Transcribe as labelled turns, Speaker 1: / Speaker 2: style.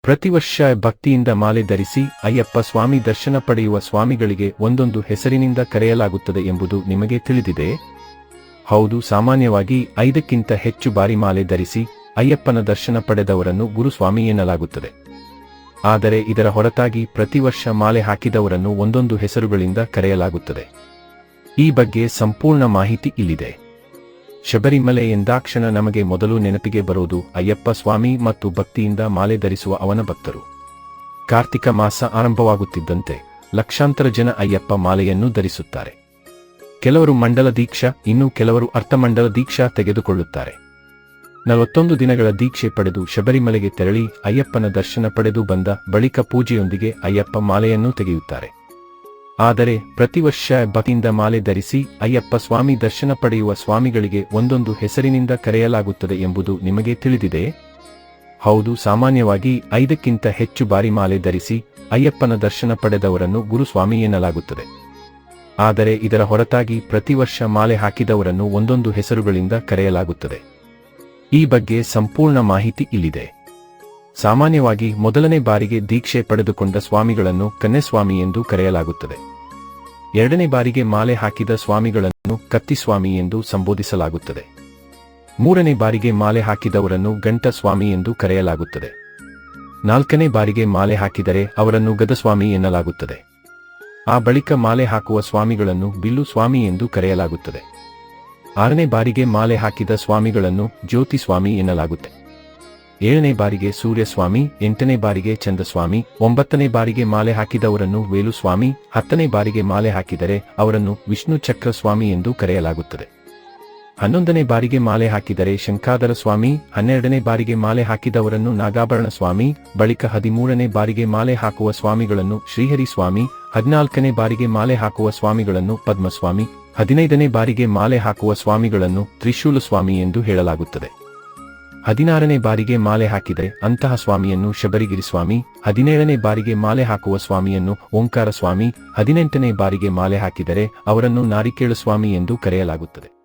Speaker 1: ಪ್ರತಿ ವರ್ಷ ಭಕ್ತಿಯಿಂದ ಮಾಲೆ ಧರಿಸಿ ಅಯ್ಯಪ್ಪ ಸ್ವಾಮಿ ದರ್ಶನ ಪಡೆಯುವ ಸ್ವಾಮಿಗಳಿಗೆ ಒಂದೊಂದು ಹೆಸರಿನಿಂದ ಕರೆಯಲಾಗುತ್ತದೆ ಎಂಬುದು ನಿಮಗೆ ತಿಳಿದಿದೆ. ಹೌದು, ಸಾಮಾನ್ಯವಾಗಿ ಐದಕ್ಕಿಂತ ಹೆಚ್ಚು ಬಾರಿ ಮಾಲೆ ಧರಿಸಿ ಅಯ್ಯಪ್ಪನ ದರ್ಶನ ಪಡೆದವರನ್ನು ಗುರುಸ್ವಾಮಿ ಎನ್ನಲಾಗುತ್ತದೆ. ಆದರೆ ಇದರ ಹೊರತಾಗಿ ಪ್ರತಿ ವರ್ಷ ಮಾಲೆ ಹಾಕಿದವರನ್ನು ಒಂದೊಂದು ಹೆಸರುಗಳಿಂದ ಕರೆಯಲಾಗುತ್ತದೆ. ಈ ಬಗ್ಗೆ ಸಂಪೂರ್ಣ ಮಾಹಿತಿ ಇಲ್ಲಿದೆ. ಶಬರಿಮಲೆ ಎಂದಾಕ್ಷಣ ನಮಗೆ ಮೊದಲು ನೆನಪಿಗೆ ಬರೋದು ಅಯ್ಯಪ್ಪ ಸ್ವಾಮಿ ಮತ್ತು ಭಕ್ತಿಯಿಂದ ಮಾಲೆ ಧರಿಸುವ ಅವನ ಭಕ್ತರು. ಕಾರ್ತಿಕ ಮಾಸ ಆರಂಭವಾಗುತ್ತಿದ್ದಂತೆ ಲಕ್ಷಾಂತರ ಜನ ಅಯ್ಯಪ್ಪ ಮಾಲೆಯನ್ನು ಧರಿಸುತ್ತಾರೆ. ಕೆಲವರು ಮಂಡಲ ದೀಕ್ಷಾ, ಇನ್ನು ಕೆಲವರು ಅರ್ಥಮಂಡಲ ದೀಕ್ಷಾ ತೆಗೆದುಕೊಳ್ಳುತ್ತಾರೆ. ನಲವತ್ತೊಂದು ದಿನಗಳ ದೀಕ್ಷೆ ಪಡೆದು ಶಬರಿಮಲೆಗೆ ತೆರಳಿ ಅಯ್ಯಪ್ಪನ ದರ್ಶನ ಪಡೆದು ಬಂದ ಬಳಿಕ ಪೂಜೆಯೊಂದಿಗೆ ಅಯ್ಯಪ್ಪ ಮಾಲೆಯನ್ನು ತೆಗೆಯುತ್ತಾರೆ. ಆದರೆ ಪ್ರತಿ ವರ್ಷ ಭಕ್ತಿಯಿಂದ ಮಾಲೆ ಧರಿಸಿ ಅಯ್ಯಪ್ಪ ಸ್ವಾಮಿ ದರ್ಶನ ಪಡೆಯುವ ಸ್ವಾಮಿಗಳಿಗೆ ಒಂದೊಂದು ಹೆಸರಿನಿಂದ ಕರೆಯಲಾಗುತ್ತದೆ ಎಂಬುದು ನಿಮಗೆ ತಿಳಿದಿದೆ? ಹೌದು, ಸಾಮಾನ್ಯವಾಗಿ ಐದಕ್ಕಿಂತ ಹೆಚ್ಚು ಬಾರಿ ಮಾಲೆ ಧರಿಸಿ ಅಯ್ಯಪ್ಪನ ದರ್ಶನ ಪಡೆದವರನ್ನು ಗುರುಸ್ವಾಮಿ ಎನ್ನಲಾಗುತ್ತದೆ. ಆದರೆ ಇದರ ಹೊರತಾಗಿ ಪ್ರತಿ ವರ್ಷ ಮಾಲೆ ಹಾಕಿದವರನ್ನು ಒಂದೊಂದು ಹೆಸರುಗಳಿಂದ ಕರೆಯಲಾಗುತ್ತದೆ. ಈ ಬಗ್ಗೆ ಸಂಪೂರ್ಣ ಮಾಹಿತಿ ಇಲ್ಲಿದೆ. ಸಾಮಾನ್ಯವಾಗಿ ಮೊದಲನೇ ಬಾರಿಗೆ ದೀಕ್ಷೆ ಪಡೆದುಕೊಂಡ ಸ್ವಾಮಿಗಳನ್ನು ಕನ್ಯಸ್ವಾಮಿ ಎಂದು ಕರೆಯಲಾಗುತ್ತದೆ. ಎರಡನೇ ಬಾರಿಗೆ ಮಾಲೆ ಹಾಕಿದ ಸ್ವಾಮಿಗಳನ್ನು ಕತ್ತಿಸ್ವಾಮಿ ಎಂದು ಸಂಬೋಧಿಸಲಾಗುತ್ತದೆ. ಮೂರನೇ ಬಾರಿಗೆ ಮಾಲೆ ಹಾಕಿದವರನ್ನು ಗಂಟ ಸ್ವಾಮಿ ಎಂದು ಕರೆಯಲಾಗುತ್ತದೆ. ನಾಲ್ಕನೇ ಬಾರಿಗೆ ಮಾಲೆ ಹಾಕಿದರೆ ಅವರನ್ನು ಗದಸ್ವಾಮಿ ಎನ್ನಲಾಗುತ್ತದೆ. ಆ ಬಳಿಕ ಮಾಲೆ ಹಾಕುವ ಸ್ವಾಮಿಗಳನ್ನು ಬಿಲ್ಲು ಸ್ವಾಮಿ ಎಂದು ಕರೆಯಲಾಗುತ್ತದೆ. ಆರನೇ ಬಾರಿಗೆ ಮಾಲೆ ಹಾಕಿದ ಸ್ವಾಮಿಗಳನ್ನು ಜ್ಯೋತಿ ಸ್ವಾಮಿ ಎನ್ನಲಾಗುತ್ತೆ. ಏಳನೇ ಬಾರಿಗೆ ಸೂರ್ಯಸ್ವಾಮಿ, ಎಂಟನೇ ಬಾರಿಗೆ ಚಂದ್ರಸ್ವಾಮಿ, ಒಂಬತ್ತನೇ ಬಾರಿಗೆ ಮಾಲೆ ಹಾಕಿದವರನ್ನು ವೇಲುಸ್ವಾಮಿ, ಹತ್ತನೇ ಬಾರಿಗೆ ಮಾಲೆ ಹಾಕಿದರೆ ಅವರನ್ನು ವಿಷ್ಣು ಚಕ್ರ ಸ್ವಾಮಿ ಎಂದು ಕರೆಯಲಾಗುತ್ತದೆ. ಹನ್ನೊಂದನೇ ಬಾರಿಗೆ ಮಾಲೆ ಹಾಕಿದರೆ ಶಂಕಾಧರ ಸ್ವಾಮಿ ಹನ್ನೆರಡನೇ ಬಾರಿಗೆ ಮಾಲೆ ಹಾಕಿದವರನ್ನು ನಾಗಾಭರಣ ಸ್ವಾಮಿ ಬಳಿಕ ಹದಿಮೂರನೇ ಬಾರಿಗೆ ಮಾಲೆ ಹಾಕುವ ಸ್ವಾಮಿಗಳನ್ನು ಶ್ರೀಹರಿ ಸ್ವಾಮಿ ಹದಿನಾಲ್ಕನೇ ಬಾರಿಗೆ ಮಾಲೆ ಹಾಕುವ ಸ್ವಾಮಿಗಳನ್ನು ಪದ್ಮಸ್ವಾಮಿ, ಹದಿನೈದನೇ ಬಾರಿಗೆ ಮಾಲೆ ಹಾಕುವ ಸ್ವಾಮಿಗಳನ್ನು ತ್ರಿಶೂಲ ಸ್ವಾಮಿ ಎಂದು ಹೇಳಲಾಗುತ್ತದೆ. ಹದಿನಾರನೇ ಬಾರಿಗೆ ಮಾಲೆ ಹಾಕಿದರೆ ಅಂತಹ ಸ್ವಾಮಿಯನ್ನು ಶಬರಿಗಿರಿ ಸ್ವಾಮಿ, ಹದಿನೇಳನೇ ಬಾರಿಗೆ ಮಾಲೆ ಹಾಕುವ ಸ್ವಾಮಿಯನ್ನು ಓಂಕಾರ ಸ್ವಾಮಿ, ಹದಿನೆಂಟನೇ ಬಾರಿಗೆ ಮಾಲೆ ಹಾಕಿದರೆ ಅವರನ್ನು ನಾರಿಕೇಳು ಸ್ವಾಮಿ ಎಂದು ಕರೆಯಲಾಗುತ್ತದೆ.